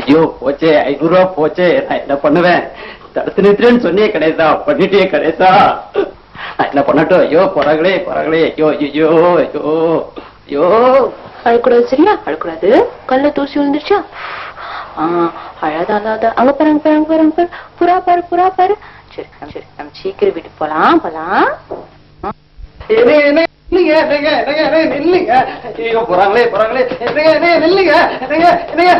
ஐயோ போச்சே ஐநூறு ரூபா போச்சே நான் என்ன பண்ணுவேன்? தடுத்து நிறுத்துறேன்னு சொன்னியே கணேசா பண்ணிட்டே நான் என்ன பண்ணட்டும்? ஐயோ போறாங்களே போறாங்களே ஐயோ ஐயோ ஐயோ ஐயோ. அழக்கூடாது சரியா அழக்கூடாது. கல்ல தூசி விழுந்துருச்சா? ஆ அழாத அழாத அங்க பாரு அங்க பாரு அங்க பாரு அங்க பாரு. புறா பாரு புறா பாரு. சரி சரி நம்ம சீக்கிரம் வீட்டுக்கு போலாம் போலாம். என்னங்க, என்னங்க, என்னங்க, நில்லுங்க. ஐயோ, போறாங்களே, போறாங்களே. என்னங்க, என்னங்க, நில்லுங்க. என்னங்க, என்னங்க,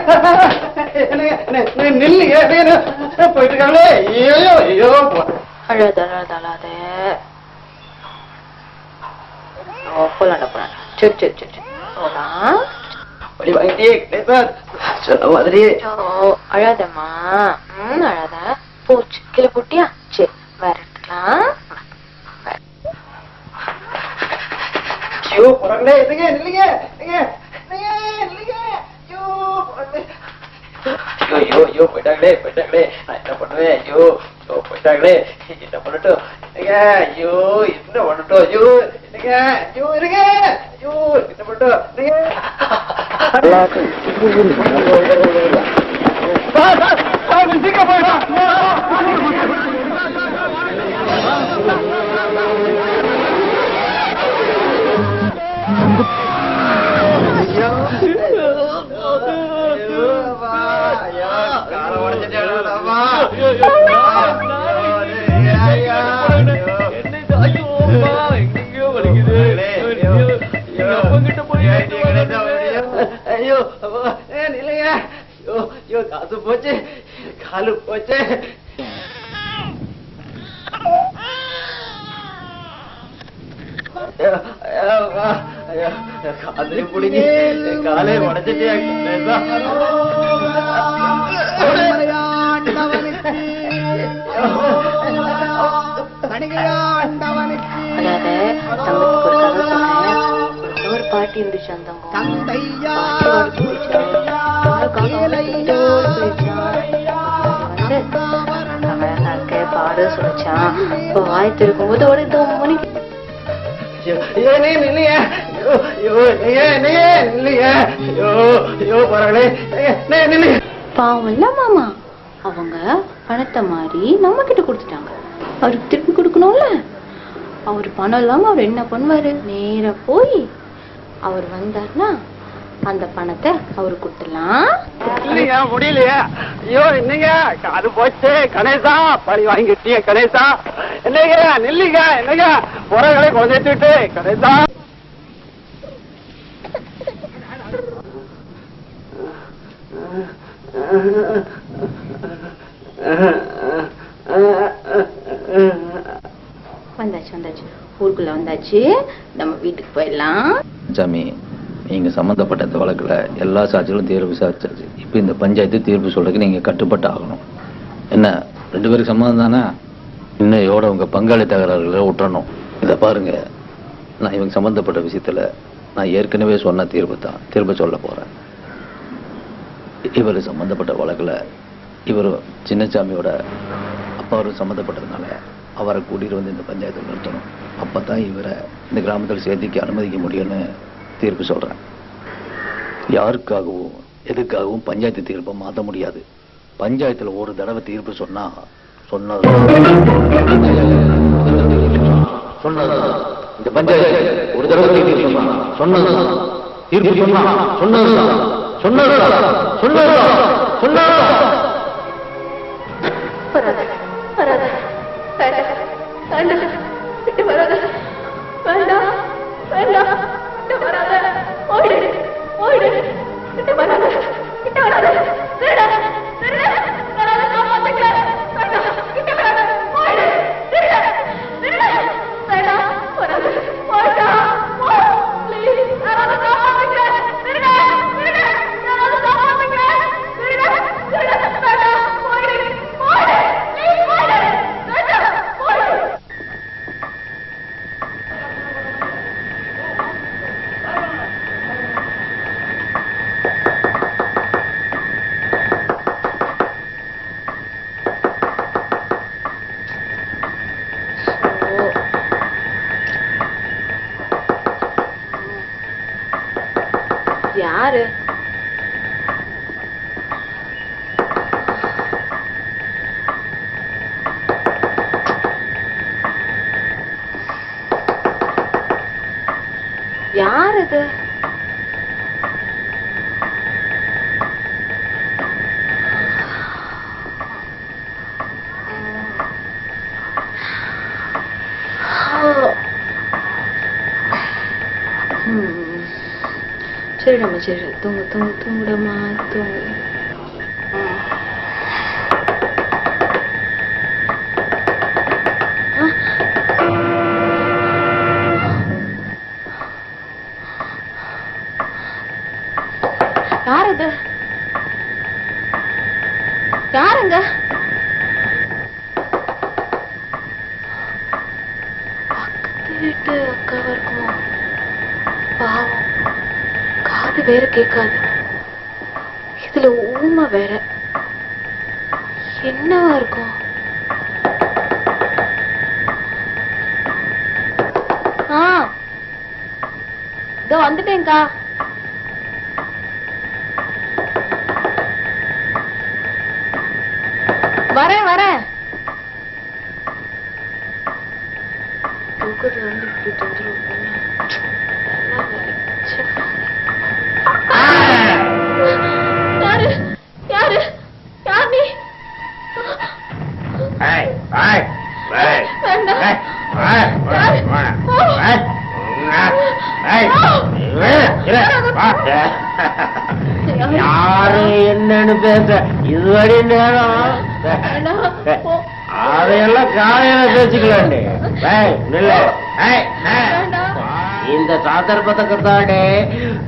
என்னங்க, என்னங்க, நில்லுங்க, என்னங்க, என்னங்க, போயிட்டு இருக்காங்களே. ஐயோ, ஐயோ, போ- அழாத அழாத அழாத ஓ போலாம்டா போலாம் சரி சரி சரி சரி. போலாம் வழி வாங்கிட்டே கணேசா. சொன்ன மாதிரி ஓ அழாதம்மா. ம் அழாத. போச்சு. கீழே போட்டியா? சரி வேற எடுத்துக்கலாம் வேற. ஐயோ, போறாங்களே, என்னங்க, நில்லுங்க, என்னங்க, என்னங்க, நில்லுங்க. ஐயோ, போறாங்களே. ஐயோ, ஐயோ, ஐயோ, போயிட்டாங்களே, போயிட்டாங்களே. நான் என்ன பண்ணுவேன்? ஐயோ, ஐயோ, போயிட்டாங்களே. என்ன பண்ணட்டும்? என்னங்க, ஐயோ, என்ன பண்ணட்டும்? ஐயோ, என்னங்க, ஐயோ, இருங்க. ஐயோ, என்ன பண்ணட்டும்? என்னங்க? சார், சார், சார், கொஞ்சம் சீக்கிரம் போயிடலாம். ஐயோ, காசு போச்சு காலு போச்சு ஐயோ, ஐயோ, அப்பா, ஐயோ, காலே பிடிங்கி காலே உடச்சிட்டே அழாத தங்கத்துக்கு ஒரு கதை சொன்னேன் ஒரு பாட்டி இருந்துச்சு அந்த ஐயோ, ஐயோ, போறாங்களே. நீங்க, நீங்க, நில்லுங்க. பாவம் இல்ல மாமா. அவங்க பணத்தை மாறி நம்ம கிட்ட கொடுத்துட்டாங்க. அவருக்கு திருப்பி கொடுக்கணும்ல. அவர் பணம் இல்லாம அவர் என்ன பண்ணுவாரு? நேரா போய் அவர் வந்தாருன்னா அந்த பணத்தை அவருக்கு கொடுத்துடலாம். இல்லையா முடியலையா. ஐயோ என்னங்க? காது போச்சு. கணேசா பழி வாங்கிட்டீங்க கணேசா. என்னங்க? நில்லுங்க என்னங்க? புறகளை குழந்தைட்டு கணேசா. வந்தாச்சு வந்தாச்சு. ஊருக்குள்ள வந்தாச்சு. நம்ம வீட்டுக்கு போயிடலாம். சாமி நீங்கள் சம்மந்தப்பட்ட இந்த வழக்கில் எல்லா சாட்சிகளும் தீர்ப்பு விசாரிச்சாச்சு இப்போ இந்த பஞ்சாயத்து தீர்ப்பு சொல்றதுக்கு நீங்கள் கட்டுப்பட்டு ஆகணும் என்ன ரெண்டு பேருக்கு சம்மந்தம் தானே? இன்னையோட உங்கள் பங்காளி தகராறுகளை விட்டுறணும் இதை பாருங்க. நான் இவங்க சம்மந்தப்பட்ட விஷயத்தில் நான் ஏற்கனவே சொன்ன தீர்ப்பு தான். திரும்ப சொல்ல போறேன். இவர் சம்மந்தப்பட்ட வழக்கில் இவர் சின்னசாமியோட அப்பாவும் சம்மந்தப்பட்டதுனால அவரை கூட்டிகிட்டு வந்து இந்த பஞ்சாயத்தை நிறுத்தணும். அப்பதான் இவரை இந்த கிராமத்தில் சேர்த்திக்க அனுமதிக்க முடியும்னு தீர்ப்பு சொல்றேன். யாருக்காகவும் எதுக்காகவும் பஞ்சாயத்து தீர்ப்பை மாற்ற முடியாது. பஞ்சாயத்துல ஒரு தடவை தீர்ப்பு சொன்னா சொன்னது சொன்னது இந்த பஞ்சாயத்து ஒரு தடவை தீர்ப்பு சொன்னா சொன்னது தீர்ப்பு சொன்னா சொன்னது சொன்னது சொன்னது சொன்னது யாரு யார் இது ம். சரிடம்மா சரி தூங்கு தூங்கு தூங்குடம்மா தூங்கு ம். யார் அது யாருங்க பக்கத்து வீட்டு அக்காவா இருக்குமோ பாவம் காது வேற கேட்காது இதுல ஊமை வேற என்னவா இருக்கும் ஆ. இதோ வந்துட்டேன்க்கா. வரேன் வரேன். யாரு என்னன்னு பேச இதுவரை நேரம். அதையெல்லாம் காலையில. வேண்டாம். இந்த சந்தர்ப்பத்துக்கு தாண்டி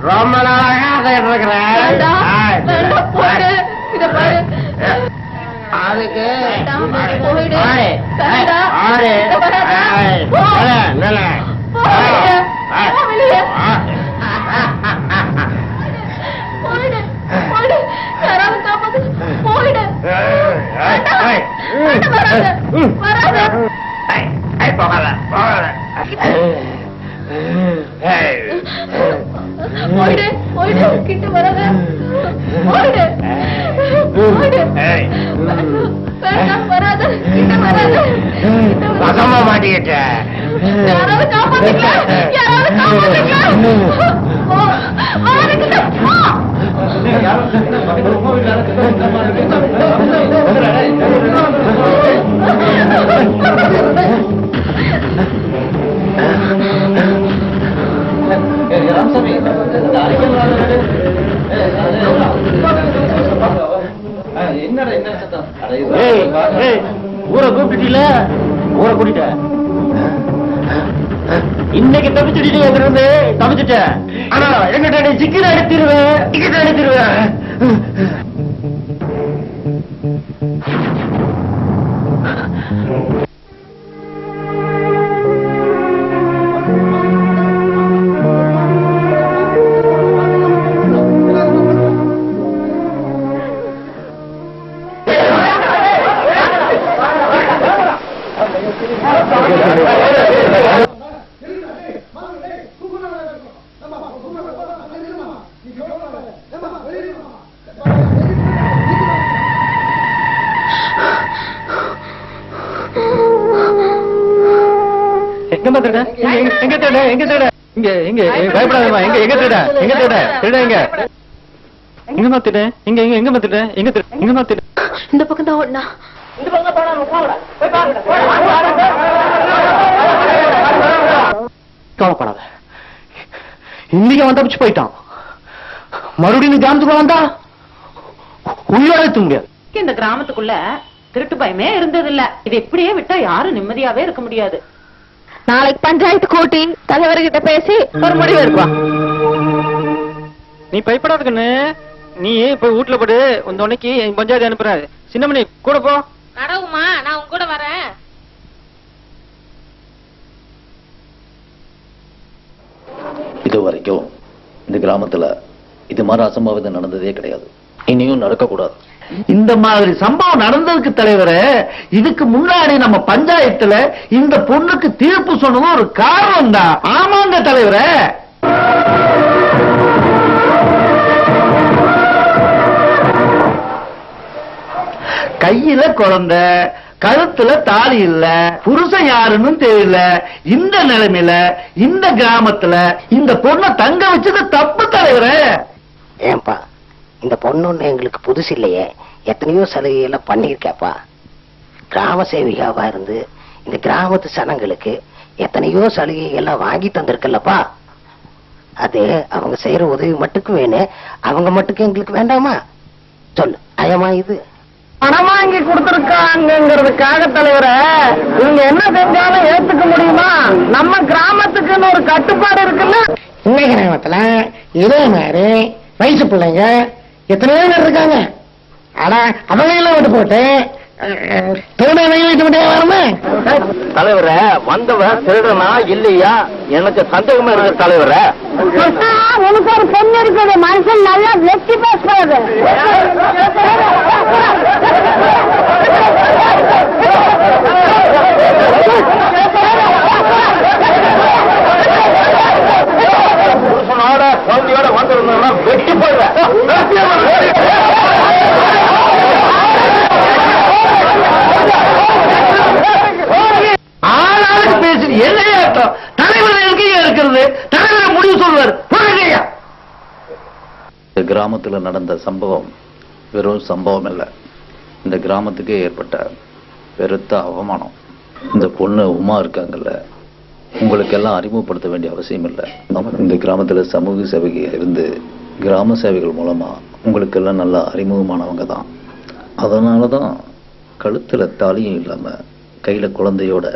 ரொம்ப நாளாக இருக்கிறேன். அதுக்கு. ஆறு. நில்லு, நில்லு. போ வெளியே. ஏய். போ வெளியே. ஆ. போயிடு போயிடு யாராவது காப்பாத்து போயிடு ஏய், ஏய், ஏய். வேண்டாம், வராத. வராத. ஏய், ஏய், போகாத, போகாத. ஏய். போயிடு போயிடு கிட்ட வராத. போயிடு. போயிடு. ஏய். வேண்டாம் வராத. கிட்ட வராத. கிட்ட வராத. வசமா மாட்டிக்கிட்ட. யாராவது காப்பாத்துங்க யாராவது காப்பாத்துங்க போ. அவனுக்கிட்ட போ என்னடா என்ன சத்தம் ஏய், ஏய், ஊரை கூப்பிட்டுட்டீல? ஊரை கூட்டிட்ட. இன்னைக்கு தப்பிச்சுட்டு இருந்து. தப்பிச்சுட்ட. ஆனா எங்கிட்ட நீ சிக்கன் எடுத்துருவேன் டிக்கெட் எடுத்துருவேன் திருட? எங்க எங்க திருட? எங்க திருட? இங்க எங்க எங்க திருட? எங்க திருட? திருட எங்க? எங்கம்மா திருட? இங்க எங்க எங்கம்மா திருட? எங்க திருட? எங்கம்மா திருட? இந்த பக்கம் தான் ஓடனா. கவலைப்படாத. இன்னைக்கு அவன் தப்பிச்சு போயிட்டான். மறுபடியும் கிராமத்துக்குள்ள வந்தா? உயிரோட எடுக்க முடியாது. இந்த கிராமத்துக்குள்ள திருட்டு பயமே இருந்தது இல்ல இது இப்படியே விட்டா யாரும் நிம்மதியாவே இருக்க முடியாது. நாளைக்கு பஞ்சாயத்து கூட்டி தலைவர்கிட்ட பேசி ஒரு முடிவு எடுக்கலாம் நீ பயப்படாத கண்ணு. நீ போய் வீட்டுல போடு. உன் துணைக்கு என் பஞ்சாயத்து அனுப்புறாரு. சின்னமணி கூட போ. கடவுமா நான் உங்க கூட வரேன். இது வரைக்கும் இந்த கிராமத்துல இது மாதிரி அசம்பாவிதம் நடந்ததே கிடையாது. இனியும் நடக்கக்கூடாது. இந்த மாதிரி சம்பவம் நடந்ததுக்கு தலைவரே இதுக்கு முன்னாடி நம்ம பஞ்சாயத்துல இந்த பொண்ணுக்கு தீர்ப்பு சொன்னதும் ஒரு காரணம் தான் ஆமாங்க தலைவரே. கையில குழந்தை கழுத்துல தாலி இல்ல புருஷன் யாருன்னு தெரியல. இந்த நிலைமையில இந்த கிராமத்துல இந்த பொண்ணை தங்க வச்சது தப்பு தலைவரே. ஏன்பா? இந்த பொண்ணு எங்களுக்கு புதுசு இல்லையே. எத்தனையோ சலுகையெல்லாம் பண்ணியிருக்கேப்பா. கிராம சேவிகாவா இருந்து இந்த கிராமத்து சனங்களுக்கு எத்தனையோ சலுகைகள்லாம் வாங்கி தந்திருக்கல்லப்பா. அது அவங்க செய்யற உதவி மட்டுக்கும் வேணும் அவங்க மட்டுக்கும் எங்களுக்கு வேண்டாமா? சொல்லு. அயமா இது. பணம் வாங்கி கொடுத்திருக்காங்கிறதுக்காக தலைவர இவங்க என்ன செஞ்சாலும் ஏத்துக்க முடியுமா? நம்ம கிராமத்துக்குன்னு ஒரு கட்டுப்பாடு இருக்குல்ல? இந்த கிராமத்துல இதே மாதிரி வயசு பிள்ளைங்க எத்தனையோ பேர் இருக்காங்க. ஆனா அவங்க எல்லாம் விட்டு போட்டு தலைவரே வந்தவன் திருடனா இல்லையா? எனக்கு சந்தேகமா இருக்கு தலைவரே. உனக்கு ஒரு பொண்ணு இருக்குது. மனுஷன் நல்லா வெற்றி பேசுறது. குழந்தையோட வந்திருந்தா வெட்டி ஆளாளுக்கு பேசுது. எல்லையாட்டம் தலைவர் எங்கேயா இருக்கிறது? தலைவர் முடிவு சொல்வார் இந்த கிராமத்துல நடந்த சம்பவம் வெறும் சம்பவம் இல்லை. இந்த கிராமத்துக்கே ஏற்பட்ட பெருத்த அவமானம். இந்த பொண்ணு உமா இருக்காங்கல்ல உங்களுக்கெல்லாம் அறிமுகப்படுத்த வேண்டிய அவசியம் இல்லை. நம்ம இந்த கிராமத்தில் சமூக சேவைக்கு இருந்து கிராம சேவைகள் மூலமாக உங்களுக்கெல்லாம் நல்லா அறிமுகமானவங்க தான். அதனால தான் கழுத்தில் தாலியும் இல்லாமல் கையில் குழந்தையோட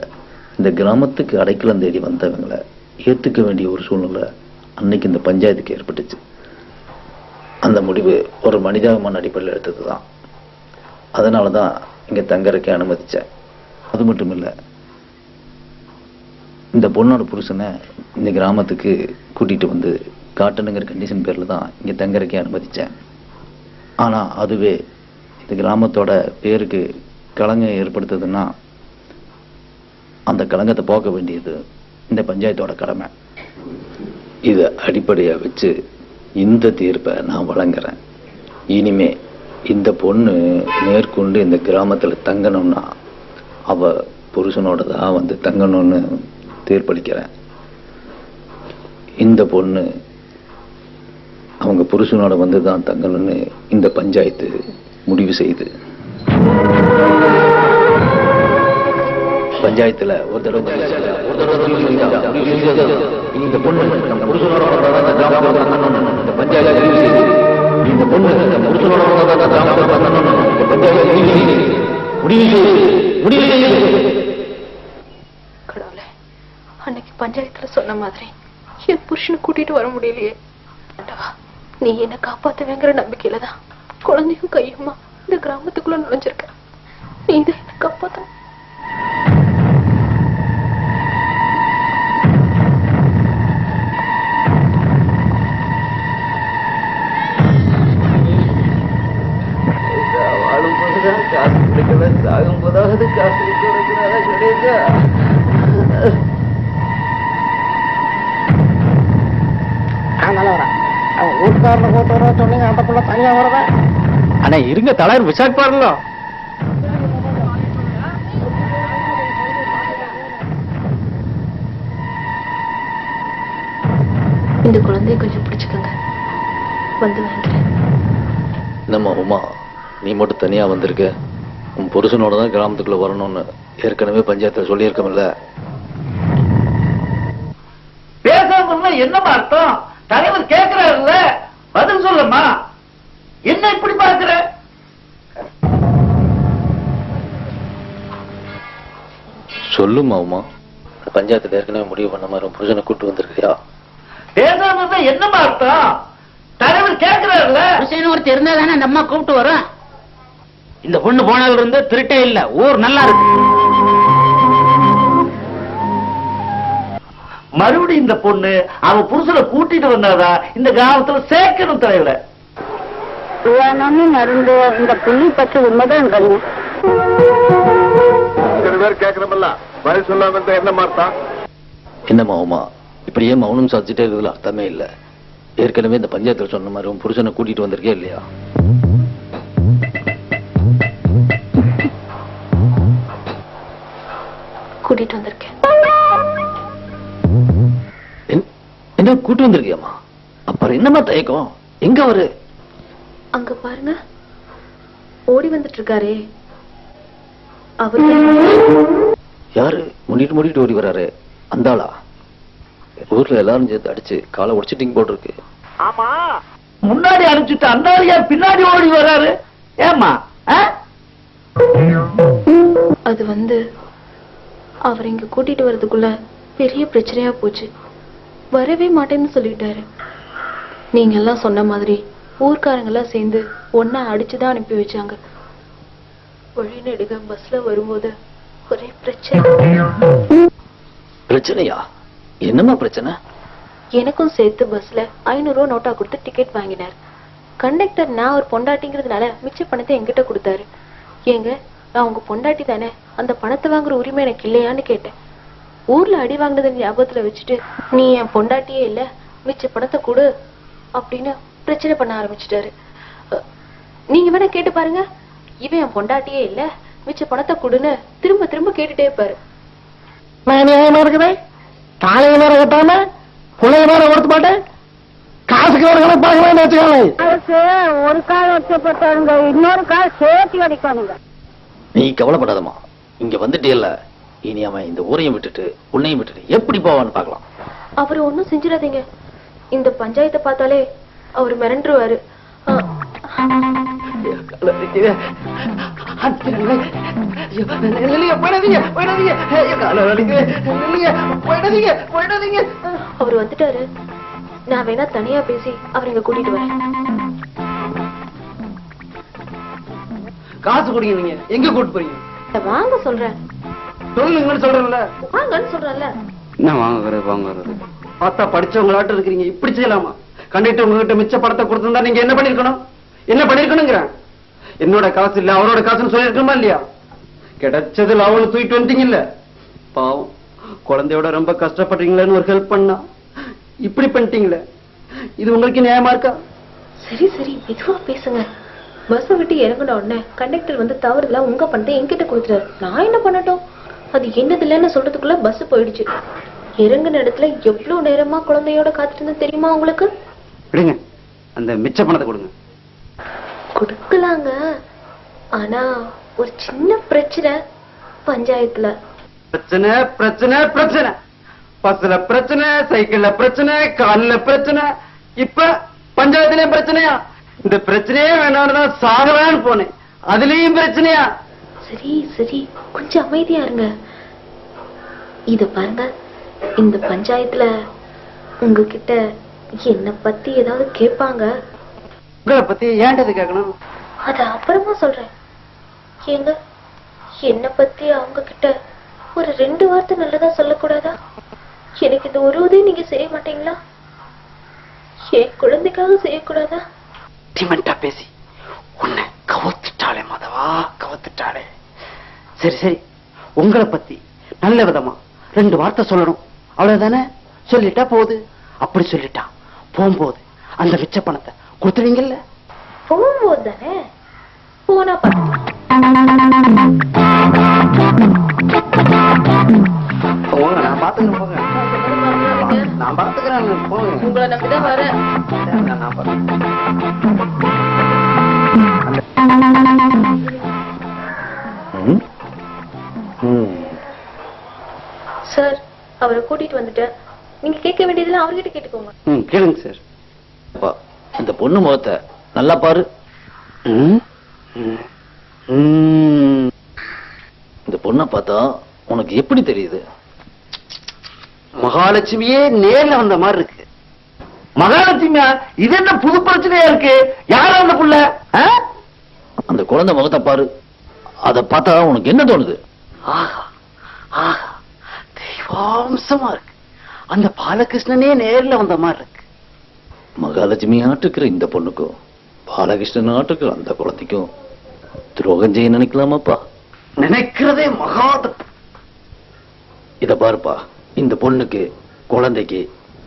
இந்த கிராமத்துக்கு அடைக்கலம் தேடி வந்தவங்களை ஏற்றுக்க வேண்டிய ஒரு சூழ்நிலை அன்னைக்கு இந்த பஞ்சாயத்துக்கு ஏற்பட்டுச்சு. அந்த முடிவு ஒரு மனிதாபிமான அடிப்படையில் எடுத்தது தான் அதனால தான் இங்கே தங்கறக்கே அனுமதித்தேன் அது மட்டும் இல்லை இந்த பொண்ணோட புருஷனை இந்த கிராமத்துக்கு கூட்டிகிட்டு வந்து காட்டணுங்கிற கண்டிஷன் பேரில் தான் இங்கே தங்கறக்கே அனுமதித்தேன் ஆனால் அதுவே இந்த கிராமத்தோட பேருக்கு களங்கம் ஏற்படுத்துதுன்னா அந்த கலங்கத்தை போக்க வேண்டியது இந்த பஞ்சாயத்தோட கடமை. இதை அடிப்படையாக வச்சு இந்த தீர்ப்பை நான் வழங்குறேன். இனிமே இந்த பொண்ணு மேற்கொண்டு இந்த கிராமத்தில் தங்கணும்னா அவ புருஷனோட தான் வந்து தங்கணும்னு தீர்ப்பளிக்கிறேன் இந்த பொண்ணு அவங்க புருஷனோட வந்து தான் தங்கணும்னு இந்த பஞ்சாயத்து முடிவு செய்து. பஞ்சாயத்துல ஒரு தடவை முடிவு ஒரு முடிவு இந்த பொண்ணு நம்ம புருஷனோட இந்த பஞ்சாயத்து இந்த பொண்ணு நம்ம புருஷனோட இந்த பஞ்சாயத்து முடிவு முடிவு செய்யுது. முடிவு செய்யுது. கடவுளே அன்னைக்கு பஞ்சாயத்துல சொன்ன மாதிரி என் புருஷனை கூட்டிட்டு வர முடியலையே. நீ என்ன காப்பாத்துவேங்கிற நம்பிக்கையில தான் குழந்தையும் கையுமா இந்த கிராமத்துக்குள்ள நுழைஞ்சிருக்க. நீ இதை என்ன காப்பாத்த. அவன் வீட்டுக்காரனை கூட்டு வர சொன்னீங்க அந்த புள்ள தனியா வரதா? அண்ணா இருங்க தலைவர் விசாரிப்பாருங்களோ? இந்த குழந்தைய கொஞ்சம் பிடிச்சுக்கோங்க. வந்து வாங்கிக்கிறேன். நம்ம உமா நீ மட்டும் தனியா வந்திருக்க? உன் புருஷனோட தான் கிராமத்துக்குள்ள வரணும்னு ஏற்கனவே பஞ்சாயத்துல சொல்லியிருக்கமில்ல பேசாம என்னமா அர்த்தம்? தலைவர் கேட்கிறாருல்ல பதில் சொல்லம்மா என்ன இப்படி பாக்குற சொல்லுமா உமா? பஞ்சாயத்துல ஏற்கனவே முடிவு பண்ண மாதிரி புருஷனை கூட்டு வந்திருக்கியா? பேசாம என்னமா அர்த்தம்? தலைவர் கேட்கிறாருல்ல ஒருத்தர் இருந்தா தானே அந்த அம்மா கூப்பிட்டு வரும்? இந்த பொண்ணு போனதுல இருந்து திருட்டே இல்ல. ஊர் நல்லா இருக்கு. மறுபடியும் இந்த பொண்ணு அவ புருஷனை கூட்டிட்டு வந்தாதா இந்த கிராமத்துல சேர்க்கணும் தலைவரை. மருந்து இந்த புள்ளி பற்றி உண்மைதான் பேர் கேக்குறமல்ல? பதில் சொல்லாம இருந்தா என்ன மார்த்தா? என்னம்மா உமா இப்படியே மௌனம் சாதிச்சுட்டே இருக்கிறதுல அர்த்தமே இல்ல. ஏற்கனவே இந்த பஞ்சாயத்துல சொன்ன மாதிரி உன் புருஷனை கூட்டிட்டு வந்திருக்கே இல்லையா? கூட்டிட்டு வந்திருக்கேன். என்ன கூட்டு வந்திருக்கியம்மா. அப்புறம் என்னம்மா தயக்கம்? எங்க அவரு? அங்க பாருங்க. ஓடி வந்துட்டு இருக்காரே அவரு யாரு? முன்னிட்டு முன்னிட்டு ஓடி வராரு. அந்த ஆளா ஊர்ல எல்லாரும் சேர்த்து அடிச்சு காலை உடைச்சிட்டிங்க போல் இருக்கு ஆமா. முன்னாடி அனுப்பிச்சுட்டு அந்த ஏன் பின்னாடி ஓடி வர்றாரு ஏம்மா? ஆ? அது வந்து அவர் இங்க கூட்டிட்டு வர்றதுக்குள்ள பெரிய பிரச்சனையா போச்சு. வரவே மாட்டேன்னு சொல்லிட்டாரு. நீங்க எல்லாம் சொன்ன மாதிரி ஊர்க்காரங்க எல்லாம் சேர்ந்து ஒன்னா அடிச்சுதான் அனுப்பி வச்சாங்க. வழிநெடுக பஸ்ல வரும்போது ஒரே பிரச்சனை. பிரச்சனையா? என்னம்மா பிரச்சனை? எனக்கும் சேர்த்து பஸ்ல ஐநூறு ரூபா நோட்டா கொடுத்து டிக்கெட் வாங்கினார். கண்டக்டர் நான் ஒரு பொண்டாட்டிங்கிறதுனால மிச்ச பணத்தை என்கிட்ட கொடுத்தாரு. ஏங்க நான் உங்க பொண்டாட்டி தானே? அந்த பணத்தை வாங்குற உரிமை எனக்கு இல்லையான்னு கேட்டேன். ஊர்ல அடி வாங்கினதை ஞாபகத்துல வச்சுட்டு நீ என் பொண்டாட்டியே இல்ல மிச்ச பணத்தை கொடு அப்படின்னு பிரச்சனை பண்ண ஆரம்பிச்சிட்டாரு. நீங்க வேணா கேட்டு பாருங்க. இவன் என் பொண்டாட்டியே இல்ல மிச்ச பணத்தை கொடுன்னு திரும்ப திரும்ப கேட்டுட்டே இருப்பாரு. நான் நியாயமா இருக்குதே காலையை வேற கட்டாம பிள்ளைய வேற கொடுத்து மாட்டேன் காசுக்கு வேற கணக்கு பார்க்கலாம்னு ஒரு கால் வச்சப்பட்டவங்க இன்னொரு கால் சேர்த்து அடிக்கணுங்க நீ கவலைப்படாதம்மா. இங்க வந்துட்டியல்ல. இனி அவன் இந்த ஊரையும் விட்டுட்டு உன்னையும் விட்டுட்டு எப்படி போவான்னு பார்க்கலாம். அவரு ஒண்ணும் செஞ்சிடாதீங்க. இந்த பஞ்சாயத்தை பார்த்தாலே அவர் மிரண்டுருவாரு. அவர் வந்துட்டாரு. நான் வேணா தனியா பேசி அவர் இங்க கூட்டிட்டு வரேன். காசு கொடுங்க நீங்க. எங்க கூட்டு போறீங்க? வாங்க சொல்றேன். சொல்லுங்கன்னு சொல்றேன்ல. வாங்கன்னு சொல்றேன்ல. என்ன வாங்குறது வாங்குறது? பார்த்தா படிச்சவங்களாட்டம் இருக்கிறீங்க. இப்படி செய்யலாமா? கண்டிட்டு உங்ககிட்ட மிச்ச படத்தை கொடுத்திருந்தா நீங்க என்ன பண்ணிருக்கணும்? என்ன பண்ணிருக்கணுங்கிறேன் என்னோட காசு இல்ல அவரோட காசுன்னு சொல்லிருக்கணுமா இல்லையா? கிடைச்சதுல அவனு தூக்கிட்டு வந்துட்டீங்க இல்ல பாவம். குழந்தையோட ரொம்ப கஷ்டப்படுறீங்களேன்னு ஒரு ஹெல்ப் பண்ணா. இப்படி பண்ணிட்டீங்களே. இது உங்களுக்கு நியாயமா இருக்கா? சரி சரி. மெதுவா பேசுங்க. பஸ் விட்டு இறங்கின உடனே கண்டக்டர் வந்து தவறுதலா உங்க பணத்தை என்கிட்ட கொடுத்துட்டாரு. நான் என்ன பண்ணட்டும்? அது என்னது இல்லைன்னு சொல்றதுக்குள்ள பஸ் போயிடுச்சு. இறங்குன இடத்துல எவ்வளவு நேரமா குழந்தையோட காத்துட்டு இருந்தது தெரியுமா உங்களுக்கு? விடுங்க. அந்த மிச்ச பணத்தை கொடுங்க. கொடுக்கலாங்க. ஆனா ஒரு சின்ன பிரச்சனை பஞ்சாயத்துல. பிரச்சனை பிரச்சனை பிரச்சனை. பஸ்ல பிரச்சனை சைக்கிள்ல பிரச்சனை கால்ல பிரச்சனை. இப்ப பஞ்சாயத்துலயும் பிரச்சனையா? இந்த பிரச்சனையே வேணாம்னு தான் சாகலான்னு போனேன். அதுலயும் பிரச்சனையா? சரி சரி. கொஞ்சம் அமைதியா இருங்க. இத பாருங்க. இந்த பஞ்சாயத்துல உங்ககிட்ட என்ன பத்தி ஏதாவது கேட்பாங்க உங்களை பத்தி ஏன்டது கேட்கணும் அத அப்புறமா சொல்றேன். ஏங்க என்ன பத்தி அவங்க கிட்ட ஒரு ரெண்டு வார்த்தை நல்லதா சொல்லக்கூடாதா? எனக்கு இந்த ஒரு உதவி நீங்க செய்ய மாட்டீங்களா? என் குழந்தைக்காக செய்யக்கூடாதா? டிமெண்டா பேசி. உன்னை கவுத்துட்டாளே மதவா கவுத்துட்டாளே. சரி சரி. உங்களை பத்தி நல்ல விதமா ரெண்டு வார்த்தை சொல்லணும். அவ்வளவுதானே? சொல்லிட்டா போகுது அப்படி சொல்லிட்டா போகும்போது அந்த மிச்ச பணத்தை கொடுத்துருவீங்கல்ல? போகும்போது தானே போனா போங்க நான் பாத்துக்கிறேன் போங்க. நான் பாத்துக்கிறேன் போங்க. உங்களை நம்பிதான் வரேன். நான் நான் பாத்துக்கிறேன் பொண்ணு முகத்தை. நல்லா பாரு. இந்த பொண்ணை பார்த்தா உனக்கு எப்படி தெரியுது? மகாலட்சுமியே நேர்ல வந்த மாதிரி இருக்கு. மகாலட்சுமியா இது என்ன புது பிரச்சனையா இருக்கு? யார் அந்த புள்ள? அந்த குழந்தை முகத்தை பாரு. அதை பார்த்தா உனக்கு என்ன தோணுது? ஆஹா ஆஹா. தெய்வாம்சமா இருக்கு. அந்த பாலகிருஷ்ணனே நேர்ல வந்த மாதிரி இருக்கு. மகாலட்சுமி ஆட்டுக்கிற இந்த பொண்ணுக்கும் பாலகிருஷ்ணன் ஆட்டுக்கிற அந்த குழந்தைக்கும் துரோகம் செய்ய நினைக்கலாமாப்பா? நினைக்கிறதே மகா இத பாருப்பா இந்த பொண்ணுக்கு குழந்தைக்கு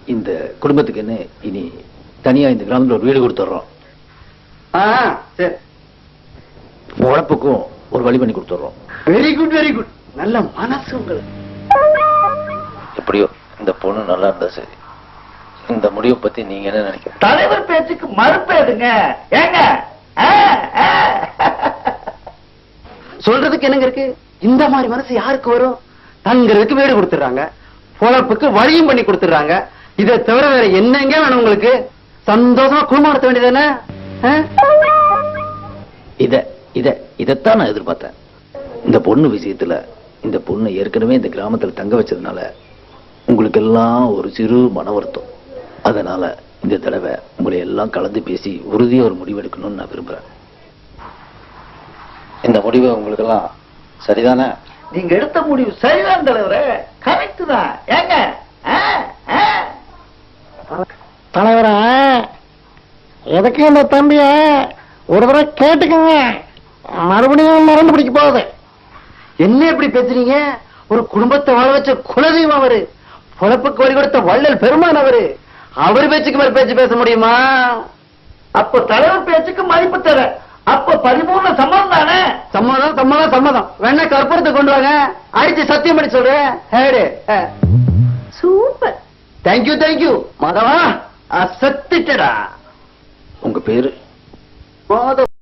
இந்த குடும்பத்துக்குன்னு இனி தனியா இந்த கிராமத்துல ஒரு வீடு கொடுத்துட்றோம். உழப்புக்கும் ஒரு வழி பண்ணி கொடுத்துட்றோம். வெரி குட் வெரி குட் நல்ல மனசு உங்களுக்கு. எப்படியோ இந்த பொண்ணு நல்லா இருந்தா சரி. இந்த முடிவை பத்தி நீங்க என்ன நினைக்கிறீங்க? தலைவர் பேச்சுக்கு மறுப்பு எதுங்க? ஏங்க. சொல்றதுக்கு என்னங்க இருக்கு? இந்த மாதிரி மனசு யாருக்கு வரும்? தங்குறதுக்கு வீடு கொடுத்துறாங்க பொழப்புக்கு வழியும் பண்ணி கொடுத்துறாங்க இதை தவிர வேற என்னங்க வேணும் உங்களுக்கு? சந்தோஷமா குடும்பம் நடத்த வேண்டியதானே இத இத இதைத்தான் நான் எதிர்பார்த்தேன். இந்த பொண்ணு விஷயத்துல இந்த பொண்ணு ஏற்கனவே இந்த கிராமத்துல தங்க வச்சதுனால உங்களுக்கு எல்லாம் ஒரு சிறு மன வருத்தம். அதனால இந்த தடவை உங்களை எல்லாம் கலந்து பேசி உறுதியா ஒரு முடிவு எடுக்கணும்னு நான் விரும்புறேன். இந்த முடிவு உங்களுக்கு எல்லாம் சரிதானே? நீங்க எடுத்த முடிவு சரிதான் தலைவரே. கரெக்ட் தான். ஏங்க. தலைவரா எதுக்கு இந்த தம்பிய ஒரு தடவை கேட்டுக்கங்க. மறுபடியும் மறந்து பிடிக்க போகுது. என்ன இப்படி பேசுறீங்க? ஒரு குடும்பத்தை வாழ வச்ச குலதெய்வம் அவரு. பொழப்புக்கு வழி கொடுத்த வள்ளல் பெருமான் அவரு. அவர் பேச்சுக்கு மேல பேச்சு பேச முடியுமா? அப்ப தலைவர் பேச்சுக்கு மதிப்பு தர அப்ப பரிபூர்ண சம்மதம் தானே? சம்மதம் சம்மதம் சம்மதம். வேணா கற்பூரத்தை கொண்டு வாங்க. அடிச்சு சத்தியம் பண்ணி சொல்றேன் had. Super. Thank you thank you மாதவா அசத்திட்டடா. உங்க பேரு? மாதவ.